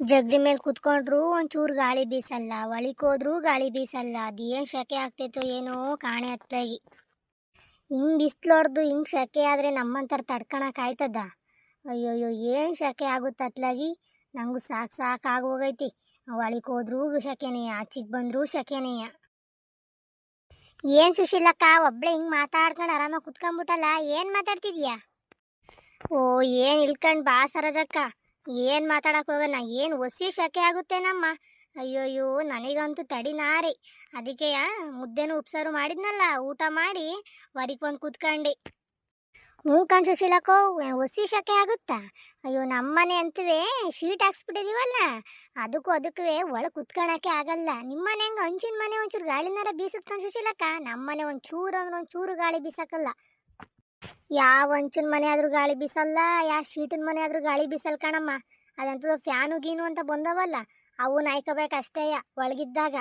ಜಗಲಿ ಮೇಲೆ ಕುತ್ಕೊಂಡ್ರು ಒಂಚೂರು ಗಾಳಿ ಬೀಸಲ್ಲ ಒಳಿಕೋದ್ರೂ ಗಾಳಿ ಬೀಸಲ್ಲ, ಅದೇನು ಶೆಕೆ ಆಗ್ತೈತೋ ಏನೋ ಕಾಣೆ ಹತ್ತಾಗಿ ಹಿಂಗೆ ಬಿಸ್ಲೊಡ್ದು, ಹಿಂಗೆ ಶೆಕೆ ಆದ್ರೆ ನಮ್ಮಂತರ ತಡ್ಕೊಳಕ್ ಆಯ್ತದ? ಅಯ್ಯೋಯ್ಯೋ, ಏನು ಶೆಕೆ ಆಗುತ್ತೆ ಅತ್ಲಾಗಿ ನಂಗೂ ಸಾಕು ಸಾಕು ಆಗೋಗೈತಿ ಒಳಿಕ್ ಹೋದ್ರೂ ಶಕೆನೆಯ ಆಚಿಗೆ ಬಂದರೂ ಶಕೆನೆಯ ಏನ್ ಸುಶೀಲಕ್ಕ, ಒಬ್ಳೆ ಹಿಂಗೆ ಮಾತಾಡ್ಕೊಂಡು ಆರಾಮಾಗಿ ಕುತ್ಕೊಂಡ್ಬಿಟ್ಟಲ್ಲ ಏನ್ ಮಾತಾಡ್ತಿದ್ಯಾ? ಓ, ಏನ್ ಇಲ್ಕಂಡ್ ಬಾ ಸರೋಜಕ್ಕ. ಏನ್ ಮಾತಾಡಕ್ ಹೋಗೋಣ ಏನ್ ಒಸಿ ನಮ್ಮ? ಆಗುತ್ತೇನಮ್ಮ ಅಯ್ಯೋಯ್ಯೋ, ನನಗಂತೂ ತಡಿ ನಾರಿ ಅದಕ್ಕೆ ಮುದ್ದೆನೂ ಉಪ್ಸಾರು ಮಾಡಿದ್ನಲ್ಲ, ಊಟ ಮಾಡಿ ಹೊರಗೆ ಬಂದು ಕೂತ್ಕೊಂಡೆ. ಹ್ಞೂ ಕಣ್ ಸುಶೀಲಕ್ಕೋ ಒಸಿ ಶಕೆ ಆಗುತ್ತಾ? ಅಯ್ಯೋ, ನಮ್ಮನೆ ಅಂತೂ ಶೀಟ್ ಹಾಕ್ಸ್ಬಿಟ್ಟಿದೀವಲ್ಲ? ಅದಕ್ಕೂ ಅದಕ್ಕೂ ಒಳಗೆ ಕುತ್ಕೊಳಕ್ಕೆ ಆಗಲ್ಲ. ನಿಮ್ಮನೆ ಹೆಂಗೆ ಹಂಚಿನ ಮನೆ ಒಂಚೂರು ಗಾಳಿನಾರ ಬೀಸುತ್ತೆ ಕಣ್ ಸುಶೀಲಕ್ಕ? ನಮ್ಮನೆ ಒಂಚೂರು ಅಂದ್ರೆ ಒಂಚೂರು ಗಾಳಿ ಬೀಸಕ್ಕಲ್ಲ ಯಾವ ಹಂಚಿನ ಮನೆ ಆದ್ರೂ ಗಾಳಿ ಬೀಸಲ್ಲ, ಯಾವ ಶೀಟಿನ ಮನೆ ಆದ್ರೂ ಗಾಳಿ ಬೀಸಲ್ ಕಣಮ್ಮ. ಅದಂತದ ಫ್ಯಾನು ಗೀನು ಅಂತ ಬಂದವಲ್ಲ, ಅವು ನಾಯ್ಕೋಬೇಕಷ್ಟೇಯ ಒಳಗಿದ್ದಾಗ.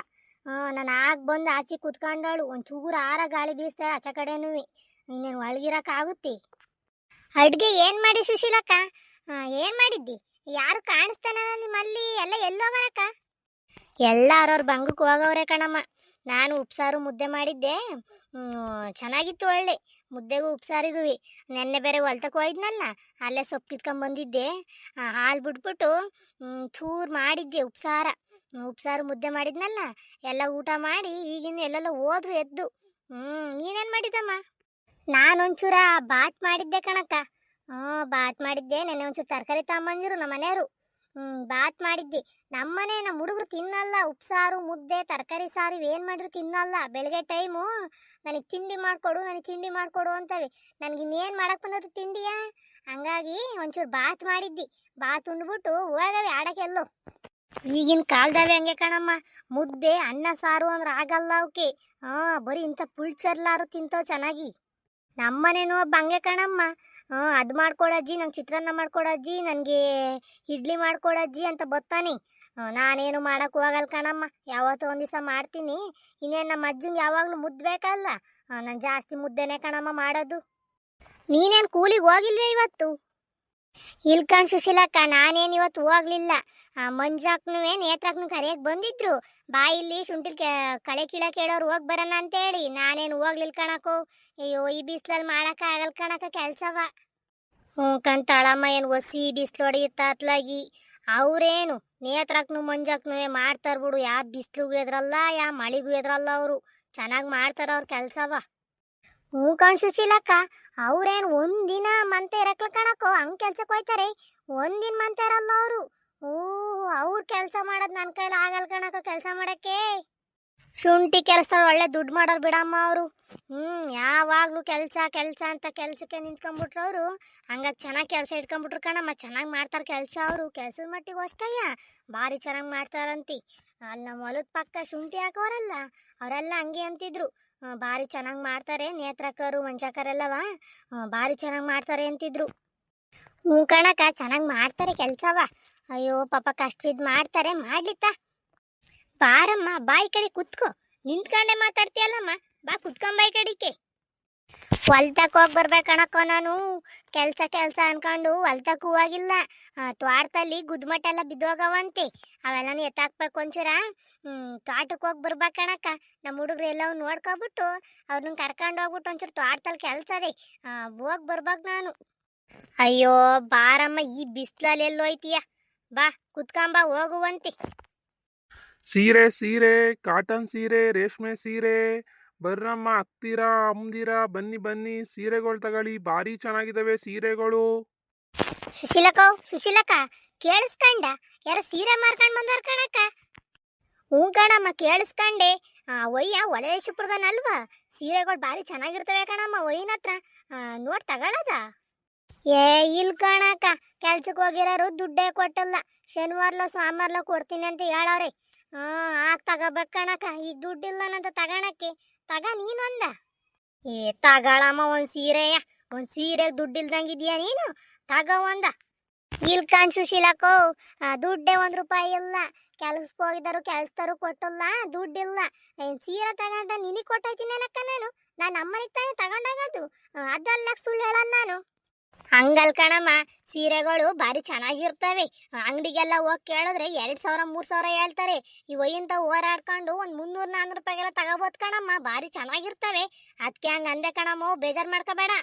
ನಾನು ಆಗ ಬಂದು ಆಚೆ ಕುತ್ಕೊಂಡಾಳು, ಒಂಚೂರು ಆರ ಗಾಳಿ ಬೀಸ್ತಾ ಆಚೆ ಕಡೆನೂ. ಇನ್ನೇನು ಒಳಗಿರಕ್ಕಾಗುತ್ತೆ ಅಡ್ಗೆ ಏನು ಮಾಡಿ ಸುಶೀಲಕ್ಕ? ಏನು ಮಾಡಿದ್ದಿ? ಯಾರು ಕಾಣಿಸ್ತಾನ ನಿಮ್ಮಲ್ಲಿ? ಎಲ್ಲ ಎಲ್ಲೋಗರಕ್ಕ? ಎಲ್ಲಾರವ್ರ ಬಂಗಕ್ಕೆ ಹೋಗವ್ರೆ ಕಣಮ್ಮ. ನಾನು ಉಪ್ಸಾರು ಮುದ್ದೆ ಮಾಡಿದ್ದೆ. ಚೆನ್ನಾಗಿತ್ತು ಒಳ್ಳೆ. ಮುದ್ದೆಗೂ ಉಪ್ಸಾರಿಗೂ ನೆನ್ನೆ ಬೇರೆ ಹೊಲ್ತಕ್ಕೆ ಹೋಯ್ದ್ನಲ್ಲ, ಅಲ್ಲೇ ಸೊಪ್ಪು ಕಿತ್ಕೊಂಡ್ ಬಂದಿದ್ದೆ. ಹಾಲು ಬಿಟ್ಬಿಟ್ಟು ಚೂರು ಮಾಡಿದ್ದೆ ಉಪ್ಸಾರ. ಉಪ್ಸಾರು ಮುದ್ದೆ ಮಾಡಿದ್ನಲ್ಲ, ಎಲ್ಲ ಊಟ ಮಾಡಿ ಈಗಿನ ಎಲ್ಲೆಲ್ಲ ಹೋದ್ರು ಎದ್ದು. ಹ್ಞೂ ನೀನೇನು ಮಾಡಿದ್ದಮ್ಮ? ನಾನೊಂಚೂರ ಬಾತ್ ಮಾಡಿದ್ದೆ ಕಣಕ್ಕ. ಹ್ಞೂ ಬಾತ್ ಮಾಡಿದ್ದೆ, ನೆನ್ನೆ ಒಂಚೂರು ತರಕಾರಿ ತಗೊಂಬಂದಿರು ನಮ್ಮ ಮನೆಯವರು ಬಾತ್ ಮಾಡಿದ್ದಿ. ನಮ್ಮನೆ ನಮ್ಮ ಹುಡುಗರು ತಿನ್ನಲ್ಲ. ಉಪ್ಸಾರು ಮುದ್ದೆ, ತರಕಾರಿ ಸಾರು ಏನು ಮಾಡಿದ್ರು ತಿನ್ನಲ್ಲ. ಬೆಳಗ್ಗೆ ಟೈಮು ನನಗೆ ತಿಂಡಿ ಮಾಡಿಕೊಡು, ನನಗೆ ತಿಂಡಿ ಮಾಡಿಕೊಡು ಅಂತವೆ. ನನಗೆ ಇನ್ನೇನು ಮಾಡಕ್ಕೆ ಬಂದದ್ದು ತಿಂಡಿಯಾ? ಹಂಗಾಗಿ ಒಂಚೂರು ಬಾತ್ ಮಾಡಿದ್ದಿ. ಬಾತ್ ಉಂಡ್ಬಿಟ್ಟು ಹೋಗವೆ ಆಡಕ್ಕೆಲ್ಲೋ. ಈಗಿನ ಕಾಲದವೆ ಹಂಗೆ ಕಣಮ್ಮ. ಮುದ್ದೆ, ಅನ್ನ ಸಾರು ಅಂದ್ರೆ ಆಗಲ್ಲ ಅವಕ್ಕೆ ಹಾಂ, ಬರೀ ಇಂಥ ಪುಳ್ಚರ್ಲಾರು ತಿಂತಾವ್ ಚೆನ್ನಾಗಿ. ನಮ್ಮನೇನು ಒಬ್ಬ ಹಂಗೆ ಕಣಮ್ಮ. ಹಾಂ ಅದು ಮಾಡ್ಕೊಡಜ್ಜಿ ನಂಗೆ ಚಿತ್ರಾನ್ನ ಮಾಡ್ಕೊಡಜ್ಜಿ ನನಗೆ ಇಡ್ಲಿ ಮಾಡ್ಕೊಡಜ್ಜಿ ಅಂತ ಬತ್ತಾನೆ. ನಾನೇನು ಮಾಡೋಕ್ಕೂ ಹೋಗಲ್ಲ ಕಣಮ್ಮ, ಯಾವತ್ತೋ ಒಂದು ದಿವಸ ಮಾಡ್ತೀನಿ. ಇನ್ನೇನು ನಮ್ಮ ಅಜ್ಜಂಗೆ ಯಾವಾಗಲೂ ಮುದ್ದೆ ಬೇಕಲ್ಲ. ನಾನು ಜಾಸ್ತಿ ಮುದ್ದೆನೇ ಕಣಮ್ಮ ಮಾಡೋದು. ನೀನೇನು ಕೂಲಿಗೆ ಹೋಗಿಲ್ವೇ ಇವತ್ತು? ಇಲ್ಕಂಡ್ ಸುಶೀಲಕ್ಕ, ನಾನೇನು ಇವತ್ತು ಹೋಗ್ಲಿಲ್ಲ. ಮಂಜಾಕ್ನು ನೇತ್ರಕ್ನು ಕರೆಯಕ್ಕೆ ಬಂದಿದ್ರು. ಬಾ ಇಲ್ಲಿ ಶುಂಠಿಲ್ ಕಳೆ ಕೀಳಕ್ಕೆ ಹೇಳೋರು ಹೋಗಿ ಬರೋಣ ಅಂತೇಳಿ. ನಾನೇನು ಹೋಗ್ಲಿಲ್ಲ ಕಣಕ್ಕೋ. ಅಯ್ಯೋ, ಈ ಬಿಸಿಲಲ್ಲಿ ಮಾಡೋಕ್ಕಾಗಲ್ಲ ಕಣಕ್ಕ ಕೆಲಸವ. ಕಂತಾಳಮ್ಮ ಏನು ಒಸಿ ಬಿಸ್ಲು ಹೊಡೆಯುತ್ತ ಅತ್ಲಾಗಿ. ಅವ್ರೇನು ಮಂಜಕ್ನು ಮಾಡ್ತಾರ ಬಿಡು ಯಾವ ಬಿಸ್ಲಿಗೂ ಎದ್ರಲ್ಲ ಯಾವ ಮಳೆಗೂ ಎದ್ರಲ್ಲ ಅವರು. ಚೆನ್ನಾಗಿ ಮಾಡ್ತಾರ ಅವ್ರ ಕೆಲಸವ. ಹ್ಞೂ ಕಣ್ ಸುಶೀಲಕ್ಕ, ಅವ್ರೇನು ಒಂದಿನ ಮಂತೆ ಇರಕ್ಲ ಕಣಕ್ಕೋ, ಹಂಗೆ ಕೆಲ್ಸಕ್ಕೆ ಹೋಯ್ತಾರೆ. ಒಂದಿನ ಮಂತೆ ಇರಲ್ಲ ಅವರು. ಓ ಅವ್ರ ಕೆಲಸ ಮಾಡೋದು ನನ್ನ ಕೈಲಿ ಆಗಲ್ಲ ಕಣಕ್ಕ ಕೆಲಸ ಮಾಡಕ್ಕೆ. ಶುಂಠಿ ಕೆಲಸ ಒಳ್ಳೆ ದುಡ್ಡು ಮಾಡೋರು ಬಿಡಮ್ಮ ಅವರು. ಹ್ಞೂ ಯಾವಾಗಲೂ ಕೆಲಸ ಕೆಲಸ ಅಂತ ಕೆಲಸಕ್ಕೆ ನಿಂತ್ಕೊಂಡ್ಬಿಟ್ರು ಅವರು. ಹಂಗಾಗಿ ಚೆನ್ನಾಗಿ ಕೆಲಸ ಇಟ್ಕೊಂಡ್ಬಿಟ್ರು ಕಣಮ್ಮ, ಚೆನ್ನಾಗಿ ಮಾಡ್ತಾರೆ ಕೆಲಸ ಅವರು. ಕೆಲಸದ ಮಟ್ಟಿಗೆ ಅಷ್ಟಯ್ಯ. ಭಾರಿ ಚೆನ್ನಾಗಿ ಮಾಡ್ತಾರಂತಿ. ಅಲ್ಲಿ ನಮ್ಮ ಹೊಲದ ಪಕ್ಕ ಶುಂಠಿ ಹಾಕೋರಲ್ಲ, ಅವರೆಲ್ಲ ಹಂಗೆ ಅಂತಿದ್ರು. ಭಾರಿ ಚೆನ್ನಾಗಿ ಮಾಡ್ತಾರೆ, ನೇತ್ರಕರು ಮಂಚಕರೆಲ್ಲವ ಭಾರಿ ಚೆನ್ನಾಗಿ ಮಾಡ್ತಾರೆ ಅಂತಿದ್ರು. ಹ್ಞೂ ಕಣಕ್ಕ, ಚೆನ್ನಾಗಿ ಮಾಡ್ತಾರೆ ಕೆಲಸವ. ಅಯ್ಯೋ, ಪಾಪ ಕಷ್ಟ ಇದ್ ಮಾಡ್ತಾರೆ, ಮಾಡ್ಲಿತ್ತ? ಬಾರಮ್ಮ, ಬಾಯಿ ಕಡೆ ಕುತ್ಕೋ. ನಿಂತ್ಕೊಂಡೆ ಮಾತಾಡ್ತೀಯಲ್ಲಮ್ಮ, ಬಾ ಕುತ್ಕೊಂಬ ಈ ಕಡಿಕೆ ಹೊಲ್ತಕ್ಕೆ ಹೋಗಿ ಬರ್ಬೇಕಣಕ್ಕೋ ನಾನು. ಕೆಲಸ ಕೆಲಸ ಅನ್ಕೊಂಡು ಹೊಲ್ತಕ್ಕೆ ಹೋಗಿಲ್ಲ ತ್ವಾಟದಲ್ಲಿ ಗುದ್ಮಟ ಎಲ್ಲ ಬಿದ್ದೋಗವಂತೆ. ಅವೆಲ್ಲನೂ ಎತ್ತಾಕ್ಬೇಕು ಒಂಚೂರ. ತ್ವಾಟಕ್ಕೆ ಹೋಗಿ ಬರ್ಬೇಕಣಕ್ಕ ನಮ್ಮ ಹುಡುಗರು ಎಲ್ಲವೂ ನೋಡ್ಕೊಬಿಟ್ಟು ಅವ್ರನ್ನ ಕರ್ಕೊಂಡು ಹೋಗ್ಬಿಟ್ಟು ಒಂಚೂರು ತ್ವಾಟದಲ್ಲಿ ಕೆಲಸ ರೀ. ಹೋಗಿ ಬರ್ಬೇಕು ನಾನು. ಅಯ್ಯೋ, ಬಾರಮ್ಮ, ಈ ಬಿಸ್ಲಲ್ಲಿ ಎಲ್ಲೋಯ್ತೀಯ ಬಾ ಕುತ್ಕೊಂಬ ಹೋಗುವಂತೆ. ಸೀರೆ ಸೀರೆ ಕಾಟನ್ ಸೀರೆ ರೇಷ್ಮೆ ಸೀರೆ ಬರ್ರಮ್ಮ ಅಕ್ತೀರಾ ಅಮ್ದಿರಾ ಬನ್ನಿ ಬನ್ನಿ ಸೀರೆಗಳು ತಗೊಳ್ಳಿ ಭಾರಿ ಚೆನ್ನಾಗಿದ್ದಾವೆ ಸೀರೆಗಳು. ಸುಶೀಲಕ್ಕ ಸುಶೀಲಕ್ಕ ಕೇಳಿಸ್ಕಂಡ. ಯಾರ ಸೀರೆ ಮಾರ್ಕೊಂಡ್ ಬಂದಾರ ಕಣಕ್ಕ? ಹ್ಞೂ ಕಣಮ್ಮ ಕೇಳಿಸ್ಕಂಡೆ. ಆ, ಒಯ್ಯ ಒಳೇಶಪುರದನಲ್ವಾ ಸೀರೆಗಳು ಭಾರಿ ಚೆನ್ನಾಗಿರ್ತವೆ ಕಣಮ್ಮ ಒಯ್ಯನ ಹತ್ರ. ನೋಡಿ ತಗೊಳದ? ಏ ಇಲ್ ಕಣಕ್ಕ ಕೆಲ್ಸಕ್ಕೆ ಹೋಗಿರೋರು ದುಡ್ಡೇ ಕೊಟ್ಟಲ್ಲ. ಶನಿವಾರ್ಲ ಸೋಮವಾರ್ಲ ಕೊಡ್ತೀನಿ ಅಂತ ಹೇಳವ್ರೆ. ಹಾ ಆಗ ತಗೋಬೇಕು ಕಣಕ್ಕ. ಈಗ ದುಡ್ಡಿಲ್ಲ ನಂತ ತಗೋಣಕ್ಕೆ. ತಗ ನೀನೊಂದ. ಏ, ತಗೊಳಮ್ಮ, ಒಂದ್ ಸೀರೆಯ? ಒಂದ್ ಸೀರೆಗೆ ದುಡ್ಡಿಲ್ದಂಗಿದ್ಯಾ ನೀನು? ತಗೋ ಒಂದ. ಇಲ್ ಕಾಣ್ ಸುಶೀಲಕ್ಕೋ ದುಡ್ಡೇ ಒಂದ್ ರೂಪಾಯಿ ಇಲ್ಲ. ಕೆಲ್ಸಕ್ಕೆ ಹೋಗಿದಾರು ಕೆಲ್ಸದವರು ಕೊಟ್ಟಲ್ಲ. ದುಡ್ಡಿಲ್ಲ. ಏನ್ ಸೀರೆ ತಗೊಂಡ ನಿನಗೆ ಕೊಟ್ಟೋಯ್ತೀನೇನಕ್ಕ ನಾನು. ನಾನು ಅಮ್ಮನಿಗೆ ತಾನೇ ತಗೊಂಡಾಗದು. ಅದಲ್ಲ ಸುಳ್ಳು ಹೇಳ ನಾನು. ಹಂಗಲ್ ಕಣಮ್ಮ, ಸೀರೆಗಳು ಭಾರಿ ಚೆನ್ನಾಗಿರ್ತವೆ. ಅಂಗಡಿಗೆಲ್ಲ ಹೋಗಿ ಕೇಳಿದ್ರೆ ಎರಡು ಸಾವಿರ, ಮೂರು ಸಾವಿರ ಹೇಳ್ತಾರೆ. ಈ ಒಯ್ಯಿಂದ ಹೋರಾಡ್ಕೊಂಡು ಒಂದು ಮುನ್ನೂರು ನಾನ್ನೂರು ರೂಪಾಯಿಗೆಲ್ಲ ತಗೋಬೋದು ಕಣಮ್ಮ, ಭಾರಿ ಚೆನ್ನಾಗಿರ್ತವೆ. ಅದಕ್ಕೆ ಹಂಗ ಅಂದೆ ಕಣಮ್ಮ, ಬೇಜಾರ್ ಮಾಡ್ಕೋಬೇಡ.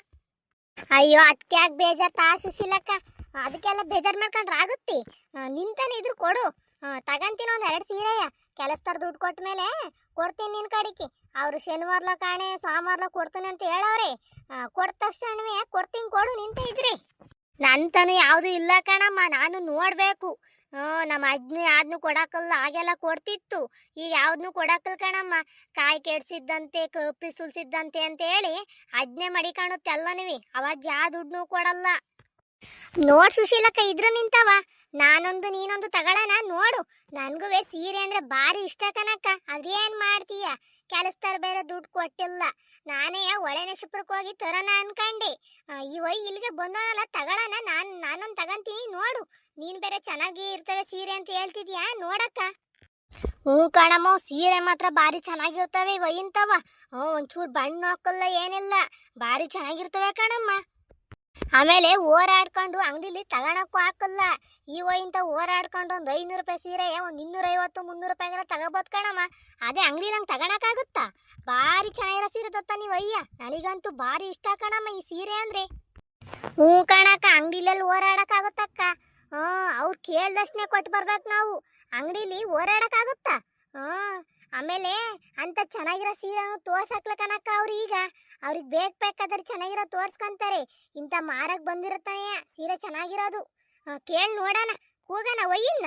ಅಯ್ಯೋ ಅದಕ್ಕೆ ಯಾಕೆ ಬೇಜಾರ್? ತಾ ಸುಶೀಲಕ್ಕ, ಅದಕ್ಕೆಲ್ಲ ಬೇಜಾರ್ ಮಾಡ್ಕೊಂಡ್ರೆ ಆಗುತ್ತೆ. ನಿಂತಾನೆ ಇದ್ರು ಕೊಡು. ತಗಂತೀನಿ ಒಂದ್ ಎರಡು ಸೀರೆಯ. ಕೆಲಸದವ್ರ ದುಡ್ಡು ಕೊಟ್ಟ ಮೇಲೆ ಕೊಡ್ತೀನಿ ನಿನ್ ಕಡೆಗೆ ಅವ್ರು ಶನಿವಾರ್ಲ ಕಾಣೆ, ಸೋಮವಾರ್ಲ ಕೊಡ್ತೀನಿ ಅಂತ ಹೇಳವ್ರಿ ಕೊಟ್ಟ ತಕ್ಷಣವೇ ಕೊಡ್ತೀನಿ ಕೊಡು ನಿಂತ ಇದ್ರಿ. ನಂತನು ಯಾವುದು ಇಲ್ಲ ಕಣಮ್ಮ, ನಾನು ನೋಡಬೇಕು. ನಮ್ಮ ಅಜ್ಜನು ಯಾವ್ದನ್ನು ಕೊಡಕ್ಕಲ್ಲ ಹಾಗೆಲ್ಲ ಕೊಡ್ತಿತ್ತು. ಈಗ ಯಾವ್ದನ್ನು ಕೊಡಕ್ಕಲ್ ಕಣಮ್ಮ. ಕಾಯಿ ಕೆಡ್ಸಿದ್ದಂತೆ, ಕಪ್ಪಿ ಸುಲ್ಸಿದ್ದಂತೆ ಅಂತ ಹೇಳಿ ಅಜ್ಞೆ ಮಡಿಕಾಣುತ್ತೆ ಎಲ್ಲನಿವಿ ಅವಾಗ ಯಾವ ದುಡ್ಡು ಕೊಡಲ್ಲ. ನೋಡ್ ಸುಶೀಲಕ್ಕ, ಇದ್ರ ನಿಂತವ. ನಾನೊಂದು ನೀನೊಂದು ತಗೊಳ್ಳೋಣ ನೋಡು. ನನಗೂ ಸೀರೆ ಅಂದ್ರೆ ಭಾರಿ ಇಷ್ಟ ಕನಕ ಅದೇನ್ ಮಾಡ್ತೀಯ? ಕೆಲಸದಾರ ಬೇರೆ ದುಡ್ಡು ಕೊಟ್ಟಿಲ್ಲ. ನಾನೇ ಒಳೆ ನಶಿಪುರಕ್ಕೆ ಹೋಗಿ ತರೋಣ ಅನ್ಕಂಡೆ. ಇವ ಇಲ್ಲಿಗೆ ಬಂದವನಲ್ಲ ತಗೊಳ್ಳೋಣ ನಾನು, ನಾನೊಂದು ತಗಂತೀನಿ, ನೋಡು. ನೀನ್ ಬೇರೆ ಚೆನ್ನಾಗಿ ಇರ್ತವೆ ಸೀರೆ ಅಂತ ಹೇಳ್ತಿದ್ಯಾ? ನೋಡಕ್ಕ. ಹ್ಞೂ ಕಣಮ್ಮ, ಸೀರೆ ಮಾತ್ರ ಭಾರಿ ಚೆನ್ನಾಗಿರ್ತವೆ ಇವ ಇಂತವ ಹ್ಞೂ, ಒಂಚೂರು ಬಣ್ಣ ಹಾಕಲ್ಲ ಏನಿಲ್ಲ. ಭಾರಿ ಚೆನ್ನಾಗಿರ್ತವೆ ಕಣಮ್ಮ. ಆಮೇಲೆ ಓರಾಡ್ಕೊಂಡು ಅಂಗಡಿಲಿ ತಗೊಳಕ್ಕೂ ಹಾಕಲ್ಲ. ಇವ ಇಂತ ಓರಾಡ್ಕೊಂಡು ಒಂದು ಐನೂರು ರೂಪಾಯಿ ಸೀರೆ, ಒಂದು ಇನ್ನೂರೈವತ್ತು ಮುನ್ನೂರು ರೂಪಾಯಿಗೆಲ್ಲ ತಗೋಬೋದು ಕಣಮ್ಮ. ಅದೇ ಅಂಗಡಿಲಿ ಹಂಗೆ ತಗೊಳಕ್ಕಾಗುತ್ತಾ ಭಾರಿ ಚೆನ್ನಾಗಿರೋ ಸೀರೆ ತೊತ್ತ ನೀವು ಅಯ್ಯ. ನನಗಂತೂ ಭಾರಿ ಇಷ್ಟ ಕಣಮ್ಮ ಈ ಸೀರೆ ಅಂದ್ರೆ. ಹ್ಞೂ ಕಣಕ್ಕ, ಅಂಗಡಿಲಲ್ಲಿ ಓಡಾಡಕ್ಕಾಗುತ್ತಕ್ಕ ಹ್ಞೂ, ಅವ್ರು ಕೇಳ್ದಷ್ಟನೇ ಕೊಟ್ಟು ಬರ್ಬೇಕು ನಾವು. ಅಂಗಡಿಲಿ ಓಡಾಡಕ್ಕಾಗುತ್ತಾ ಹ್ಞೂ. ಆಮೇಲೆ ಅಂತ ಚೆನ್ನಾಗಿರೋ ಸೀರೆ ತೋರ್ಸಕ್ಲ ಕಣಕ್ಕ ಅವ್ರು ಈಗ. ಅವ್ರಿಗೆ ಬೇಕ್ ಬೇಕಾದ್ರೆ ಚೆನ್ನಾಗಿರೋ ತೋರ್ಸ್ಕೊಂತಾರೆ. ಇಂಥ ಮಾರಕ್ ಬಂದಿರತ್ತಾನೆ ಸೀರೆ ಚೆನ್ನಾಗಿರೋದು. ಕೇಳಿ ನೋಡೋಣ. ಕೂಗಣ ಒಯ್ಯಿನ್ನ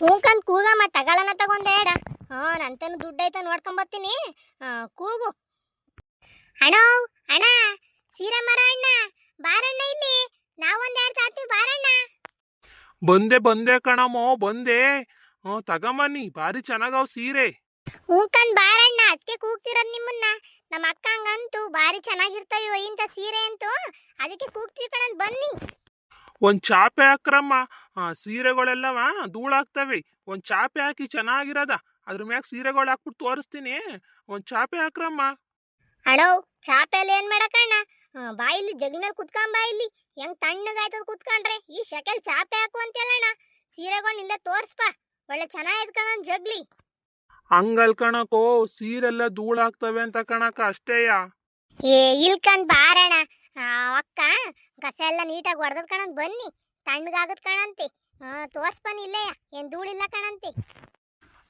ಕೂಕಂದ್ ಕೂಗಮ್ಮ ತಗೊಳ್ಳೋಣ ತಗೊಂಡೇಡ ಹ್ಞೂ ನಂತನು ದುಡ್ಡು ಐತ ನೋಡ್ಕೊಂಬರ್ತೀನಿ ಕೂಗು. ಅಣ್ಣ ಅಣ್ಣ ಸೀರೆ ಮರ ಅಣ್ಣ ಬಾರಣ್ಣ ಇಲ್ಲಿ. ನಾವೊಂದೆರಡು ಸಾತಿ ಬಾರಣ್ಣ. ಬಂದೆ ಬಂದೆ ಕಣಮ್ಮ, ಬಂದೆ. ಹ್ಞೂ ತಗಮನ್ನಿ ಭಾರಿ ಚೆನ್ನಾಗವ್ ಸೀರೆ. ಹೂಕಂದ್ ಬಾರಣ್ಣ ಅದಕ್ಕೆ ಕೂಗ್ತಿರೋದ್ ನಿಮ್ಮನ್ನ. ನಮ್ಮ ಅಕ್ಕ ಹಂಗಂತೂ ಭಾರಿ ಚೆನ್ನಾಗಿರ್ತವೆ ಇಂಥ ಸೀರೆ ಅಂತೂ. ಅದಕ್ಕೆ ಕೂಗ್ತೀವಿ ಕಣಂದ್ ಬನ್ನಿ. ಒಂದು ಚಾಪೆ ಹಾಕ್ರಮ್ಮ. ಆ, ಸೀರೆಗಳೆಲ್ಲವ ಧೂಳಾಗ್ತವೆ ಒಂದು ಚಾಪೆ ಹಾಕಿ ಚೆನ್ನಾಗಿರದ. ಅದ್ರ ಮ್ಯಾಗ ಸೀರೆಗಳು ಹಾಕ್ಬಿಟ್ಟು ತೋರಿಸ್ತೀನಿ. ಒಂದು ಚಾಪೆ ಹಾಕ್ರಮ್ಮ. ಅಡೋ ಚಾಪೆಯಲ್ಲಿ ಏನ್ ಮಾಡಕಣ್ಣ ಬಾಯಿಲಿ ಮೇಲೆ ಕುತ್ಕೊಂಡ್ ಬಾಯಿಲಿ ಹೆಂಗ್ ತಣ್ಣಗಾಯ್ತದ ಕುತ್ಕೊಂಡ್ರೆ? ಈ ಶಕೆಲ್ ಚಾಪೆ ಹಾಕು ಅಂತೇಳಣ್ಣ ಸೀರೆಗಳನ್ನ ಇಲ್ಲೇ ತೋರ್ಸ್ಪಾ ಒಳ್ಳೆ ಚೆನ್ನಾಗೈತ್ ಕಣ ಜಗ್ಲಿ. ಹಂಗಲ್ ಕಣಕೋ ಸೀರೆಲ್ಲ ಧೂಳಾಗ್ತವೆ ಅಂತ ಕಣಕ ಅಷ್ಟೇಯ. ಏ ಇಲ್ಕಂದ್ ಬಾರಣ. ಅಕ್ಕ ಕಸ ಎಲ್ಲ ನೀಟಾಗಿ ಹೊಡೆದ್ ಕಣಂದ್ ಬನ್ನಿ. ತಣ್ಣಗಾಗದ್ ಕಣಂತೆ ಹಾ ತೋರ್ಸ್ಬನ್ ಇಲ್ಲಯ್ಯ ಏನ್ ಧೂಳಿಲ್ಲ ಕಣಂತೆ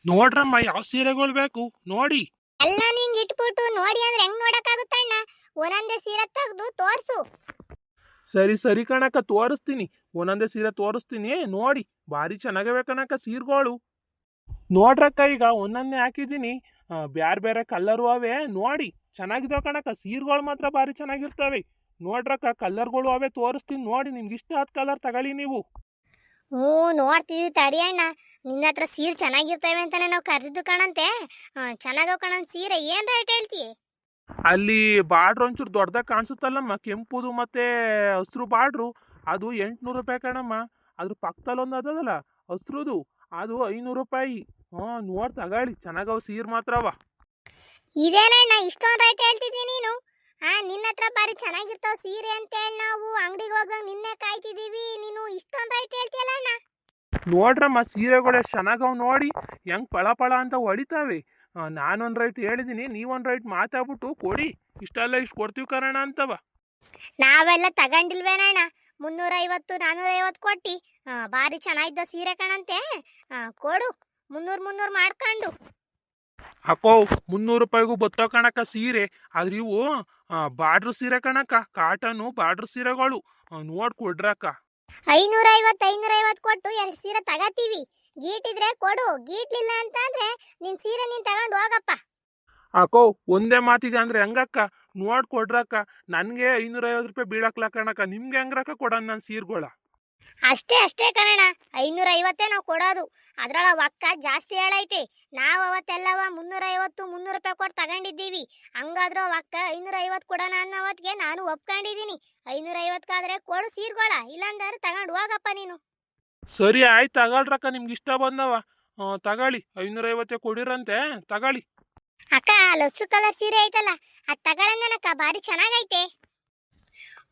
ನೋಡ್ರಮ್ಮ ಯಾವ ಸೀರೆಗಳು ಬೇಕು? ನೋಡಿ. ಎಲ್ಲ ನಿಂಗ್ ಇಟ್ಬಿಟ್ಟು ನೋಡಿ ಅಂದ್ರೆ ಹೆಂಗ್ ನೋಡಕ್ಕಾಗುತ್ತಣ್ಣ ಒಂದೊಂದೇ ಸೀರೆ ತೆಗ್ದು ತೋರ್ಸು. ಸರಿ ಸರಿ ಕಣಕ ತೋರಿಸ್ತೀನಿ. ಒಂದೊಂದೇ ಸೀರೆ ತೋರಿಸ್ತೀನಿ. ನೋಡಿ. ಭಾರಿ ಚೆನ್ನಾಗವೆ ಕಣಕ ಸೀರೆಗಳು. ನೋಡ್ರಕ್ಕ ಈಗ ಒಂದನ್ನೇ ಹಾಕಿದ್ದೀನಿ. ಬ್ಯಾರೆ ಬೇರೆ ಕಲ್ಲರು ಅವೆ ನೋಡಿ ಚೆನ್ನಾಗಿದಾವೆ ಕಣಕ ಸೀರೆಗಳು ಮಾತ್ರ ಭಾರಿ ಚೆನ್ನಾಗಿರ್ತವೆ. ನೋಡ್ರಕ್ಕ ಕಲರ್ಗಳು ಅವೆ ತೋರಿಸ್ತೀನಿ ನೋಡಿ ನಿಮ್ಗೆ ಇಷ್ಟ ಆದ ಕಲರ್ ತಗೊಳ್ಳಿ ನೀವು. ಹ್ಞೂ ನೋಡ್ತೀವಿ ತಡಿ ಅಣ್ಣ. ನಿನ್ನ ಹತ್ರ ಸೀರೆ ಚೆನ್ನಾಗಿರ್ತವೆ ಅಂತಾನೆ ನಾವು ಕರೆದಿದ್ದು ಕಣಂತೆ. ಚೆನ್ನಾಗವ್ ಕಣಂತ ಸೀರೆ ಏನು ರೇಟ್ ಹೇಳ್ತಿ ಅಲ್ಲಿ ಬಾರ್ಡ್ರ್ ಒಂಚೂರು ದೊಡ್ಡದಾಗಿ ಕಾಣಿಸುತ್ತಲ್ಲಮ್ಮ ಕೆಂಪುದು ಮತ್ತೆ ಹಸ್ರು ಬಾರ್ಡ್ರು ಅದು ಎಂಟುನೂರು ರೂಪಾಯಿ ಕಣಮ್ಮ. ಅದ್ರ ಪಕ್ಕದಲ್ಲಿ ಒಂದು ಅದದಲ್ಲ ಹಸ್ರುದು. ಅದು ಐನೂರು ರೂಪಾಯಿ. ಹಾಂ ನೋಡಿ ತಗೊಳ್ಳಿ ಚೆನ್ನಾಗವ ಸೀರೆ ಅವ. ಇದೇನಣ್ಣ ಇಷ್ಟೊಂದು ರೇಟ್ ಹೇಳ್ತಿದ್ದೀನಿ ನೀನು? ಹಾ ನಿನ್ನ ಹತ್ರ ಬಾರಿ ಚೆನ್ನಾಗಿರ್ತಾವ ಸೀರೆ ಅಂತ ಹೇಳಿ ನಾವು ಅಂಗಡಿಗೆ ಹೋಗಂಗ್ ನಿನ್ನೆ ಕಾಯ್ತಿದೀವಿ ನೀನು ಇಷ್ಟೊಂದು ರೇಟ್ ಹೇಳ್ತೀಯಲ್ಲ ಅಣ್ಣ? ನೋಡ್ರಮ್ಮ ಸೀರೆಗಳು ಎಷ್ಟು ಚೆನ್ನಾಗವ್ ನೋಡಿ. ಹೆಂಗ್ ಪಳ ಪಳ ಅಂತ ಹೊಡಿತಾವೆ. ನಾನೊಂದು ನಾನೊಂದ್ ರೈಟ್ ಹೇಳಿದ್ದೀನಿ ನೀವೊಂದ್ ರೈಟ್ ಮಾತಾಡ್ಬಿಟ್ಟು ಕೊಡಿ. ಇಷ್ಟೆಲ್ಲ ಇಷ್ಟು ಕೊಡ್ತೀವಿ ಕರೋಣ ಅಂತವ. ನಾವೆಲ್ಲ ತಗೊಂಡಿಲ್ವೇನಣ್ಣ? ಮುನ್ನೂರ ಐವತ್ತು ನಾನೂರ ಐವತ್ತು ಕೊಟ್ಟಿ ಬಾರಿ ಚೆನ್ನಾಗಿದ್ದ ಸೀರೆ ಕಣಂತೆ. ಕೊಡು. ಮುನ್ನೂರು ಮುನ್ನೂರು ಮಾಡ್ಕೊಂಡು. ಅಪ್ಪೋ ಮುನ್ನೂರು ರೂಪಾಯಿಗೂ ಬತ್ತೋ ಕಣಕ್ಕ ಸೀರೆ. ಆದ್ರೆ ಇವು ಬಾಡ್ರು ಸೀರೆ ಕಣಕ್ಕ ಕಾಟನು ಬಾಡ್ರು ಸೀರೆಗಳು. ನೋಡ್ ಕೊಡ್ರಕ್ಕ. ಐನೂರ ಐವತ್ತು ಐನೂರ ಐವತ್ತು ಕೊಟ್ಟು ಎರಡು ಸೀರೆ ತಗತೀವಿ. ಗೀಟಿದ್ರೆ ಕೊಡು. ಗೀಟ್ಲಿಲ್ಲ ಅಂತ ಅಂದ್ರೆ ನಿನ್ ಸೀರೆ ನೀನ್ ತಗೊಂಡು ಹೋಗಪ್ಪ. ಹಾಕೋ ಒಂದೇ ಮಾತಿದೆ ಅಂದ್ರೆ ಹೆಂಗಕ್ಕ? ನೋಡ್ ಕೊಡ್ರಕ್ಕ ನನಗೆ ಐನೂರೈವತ್ತು ರೂಪಾಯಿ ಬೀಳಕ್ಲ ಕಣಕ್ಕ ನಿಮ್ಗೆ ಹೆಂಗ್ರಕ್ಕ ಕೊಡೋಣ ನಾನು ಸೀರ್ಗೋಳ? ಅಷ್ಟೇ ಅಷ್ಟೇ ಕಣಣ ಐನೂರ ಐವತ್ತೇ ನಾವು ಕೊಡೋದು. ಅದ್ರೊಳ ಒಕ್ಕ ಜಾಸ್ತಿ ಹೇಳೈತಿ. ನಾವು ಅವತ್ತೆಲ್ಲವ ಮುನ್ನೂರ ಐವತ್ತು ಮುನ್ನೂರು ರೂಪಾಯಿ ಕೊಟ್ಟು ತಗೊಂಡಿದ್ದೀವಿ. ಹಂಗಾದ್ರೂ ಒಕ್ಕ ಐನೂರ ಐವತ್ತು ಕೊಡೋಣ ಅವತ್ತಿಗೆ ನಾನು ಒಪ್ಕೊಂಡಿದ್ದೀನಿ. ಐನೂರ ಐವತ್ಕಾದ್ರೆ ಕೊಡು ಸೀರ್ಗೊಳ ಇಲ್ಲಾಂದ್ರೆ ತಗೊಂಡು ಹೋಗಪ್ಪ ನೀನು. ಸರಿ ಆಯ್ತು ತಗೊಳ್ರಕ್ಕ ನಿಮ್ಗೆ ಇಷ್ಟ ಬಂದವ. ತಗೊಳ್ಳಿ ಐನೂರ ಐವತ್ತೇ ಕೊಡಿರಂತೆ ತಗೊಳ್ಳಿ. ಅಕ್ಕ ಲಸ್ಸು ಕಲರ್ ಸೀರೆ ಐತಲ್ಲ, ಅದ್ ತಗೊಳ್ಳೋಣಕ್ಕ ಭಾರಿ ಚೆನ್ನಾಗೈತೆ.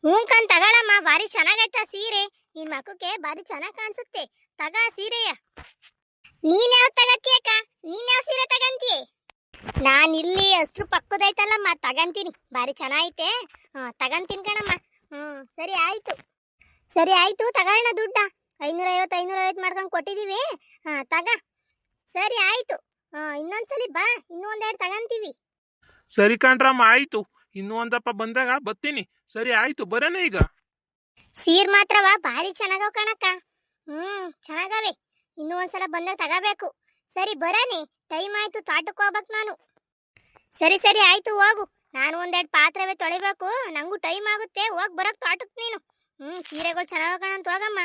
ಹ್ಞೂ ಕಣ್, ತಗೊಳಮ್ಮ, ಭಾರಿ ಚೆನ್ನಾಗೈತ ಸೀರೆ. ನಿನ್ ಮಕ್ಕಕ್ಕೆ ಭಾರಿ ಚೆನ್ನಾಗ್ ಕಾಣಿಸುತ್ತೆ. ತಗ ಸೀರೆಯ. ನೀನ್ ಯಾವ ಅಕ್ಕ? ನೀನ್ ಯಾವ ಸೀರೆ ತಗಂತೀಯ? ನಾನು ಇಲ್ಲಿ ಹಸ್ರು ಪಕ್ಕದೈತಲ್ಲಮ್ಮ, ತಗಂತೀನಿ. ಭಾರಿ ಚೆನ್ನಾಗೈತೆ. ತಗಂತೀನಿ ಕಣಮ್ಮ. ಹ್ಮ್ ಸರಿ ಆಯ್ತು. ಸರಿ ಆಯ್ತು ತಗೊಳ್ಳೋಣ ದುಡ್ಡ. ಐನೂರ ಐವತ್ತು ಐನೂರ ಐವತ್ತು ಮಾಡ್ಕೊಂಡು ಕೊಟ್ಟಿದ್ದೀವಿ ಹಾಂ ತಗ. ಸರಿ ಆಯ್ತು. ಇನ್ನೊಂದ್ಸಲಿ ಬಾ ಇನ್ನೂ ಒಂದೆರಡು ತಗಂತೀವಿ. ಸರಿ ಕಣ್ರಮ್ಮ ಆಯ್ತು. ಇನ್ನೂ ಒಂದಪ್ಪ ಬಂದಾಗ ಬರ್ತೀನಿ. ಸರಿ ಆಯ್ತು ಬರೋಣ ಈಗ. ಸೀರ್ ಮಾತ್ರವ ಭಾರಿ ಚೆನ್ನಾಗವ ಕಣಕ್ಕ. ಹ್ಮ್ ಚೆನ್ನಾಗವೆ. ಇನ್ನೂ ಒಂದ್ಸಲ ಬಂದಾಗ ತಗೋಬೇಕು. ಸರಿ ಬರೋಣ. ಟೈಮ್ ಆಯ್ತು ತೋಟಕ್ಕೆ ಹೋಗ್ಬೇಕು ನಾನು. ಸರಿ ಸರಿ ಆಯ್ತು ಹೋಗು. ನಾನು ಒಂದೆರಡು ಪಾತ್ರವೇ ತೊಳಿಬೇಕು. ನಂಗೂ ಟೈಮ್ ಆಗುತ್ತೆ. ಹೋಗಿ ಬರೋಕ್ ತಾಟಕ್ ನೀನು. ಹ್ಮ್ ಸೀರೆಗಳು ಚೆನ್ನಾಗ ಕಣಂತ ಹೋಗಮ್ಮ.